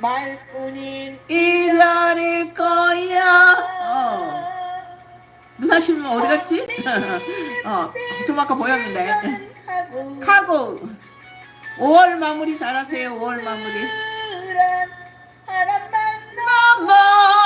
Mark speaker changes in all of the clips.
Speaker 1: 말뿐인
Speaker 2: 이별일 거야. 어. 무사시면 어디 갔지? 어, 좀 아까 보였는데. 카고 5월 마무리 잘하세요. 5월 마무리.
Speaker 1: 바람만
Speaker 2: 나만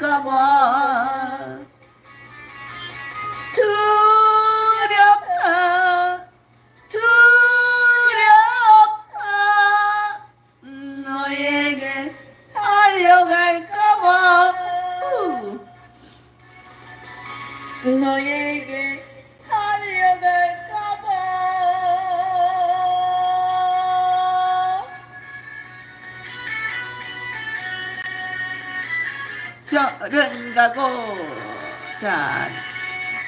Speaker 2: 달려갈까봐 두렵다 두렵다 너에게 달려갈까봐 후.
Speaker 1: 너에게
Speaker 2: 별은 가고. 자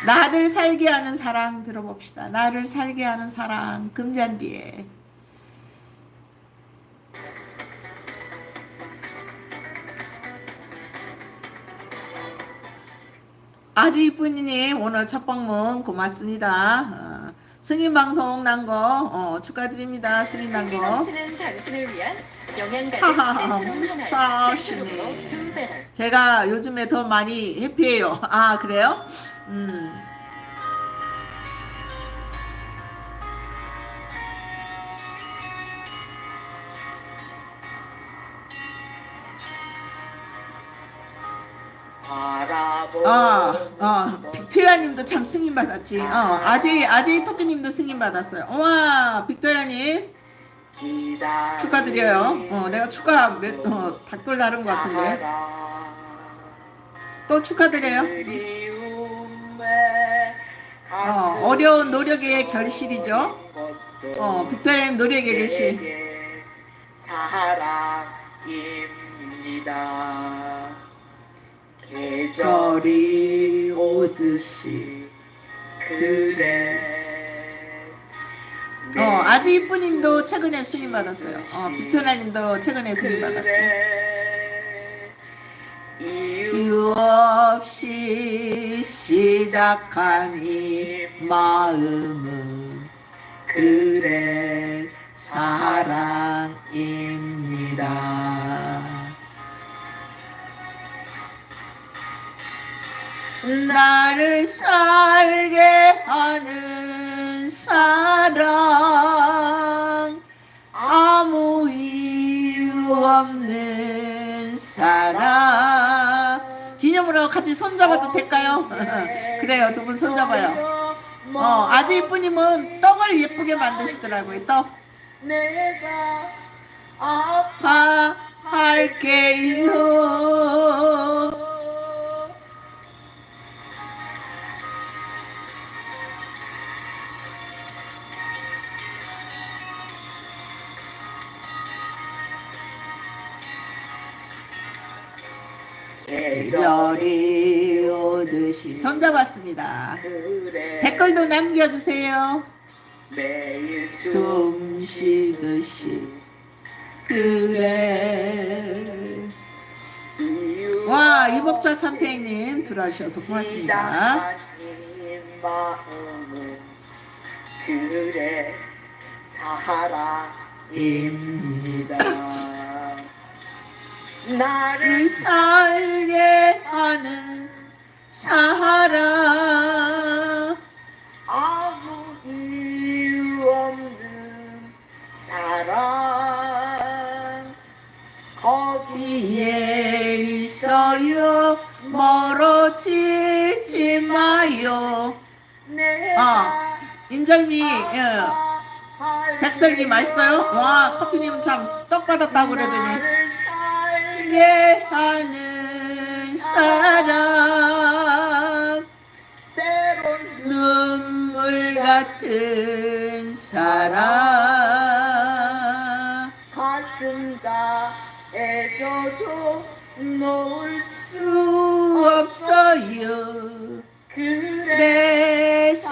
Speaker 2: 나를 살게 하는 사랑 들어봅시다. 나를 살게 하는 사랑 금잔디에. 아주 이쁜이님 오늘 첫 방문 고맙습니다. 어, 승인 방송 난 거 어, 축하드립니다 승인 난거
Speaker 3: 당신은 당신을 위한 영양가득
Speaker 2: 하하하,
Speaker 3: 세트로
Speaker 2: 무사시네.
Speaker 3: 하나, 세트로 두 배럴.
Speaker 2: 제가 요즘에 더 많이 해피해요. 아, 그래요? 음.
Speaker 1: 바라보
Speaker 2: 아, 어, 빅토리아님도 참 승인 받았지. 어, 아제이, 아제이 토끼님도 승인 받았어요. 와, 빅토리아님 축하드려요. 어, 내가 축하 몇, 어, 댓글 다른 것 같은데. 또 축하드려요. 어, 어려운 노력의 결실이죠. 어, 빅토리아님 노력의 결실.
Speaker 1: 사랑입니다. 계절이 오듯이 그래.
Speaker 2: 어, 아주 이쁜님도 최근에 승인 받았어요. 어, 빅토리아님도 최근에 승인 받았고.
Speaker 1: 이유
Speaker 2: 없이 시작한 이 마음은 그래 사랑입니다. 나를 살게 하는 사랑. 아무 이유 없는 사랑. 기념으로 같이 손잡아도 될까요? 그래요. 두 분 손잡아요. 어 아주 이쁘님은 떡을 예쁘게 만드시더라고요. 떡.
Speaker 1: 내가 아파
Speaker 2: 아파할게요 계절이 오듯이 손 잡았습니다.
Speaker 1: 그래.
Speaker 2: 댓글도 남겨주세요.
Speaker 1: 매일
Speaker 2: 숨 쉬듯이. 그래. 와 이복자 참패님 들어주셔서 고맙습니다.
Speaker 1: 그래. 사랑입니다 나를
Speaker 2: 를 살게 하는 사랑
Speaker 1: 아무 이유 없는 사랑. 거기에
Speaker 2: 있어요. 멀어지지 마요.
Speaker 1: 내가
Speaker 2: 인절미 예. 백설기 맛있어요? 와 커피님 참 떡 받았다고 그러더니 신뢰하는 사람
Speaker 1: 때론
Speaker 2: 눈물 같은 사람.
Speaker 1: 가슴다 애져도 놓을 수
Speaker 2: 없어요. 그래서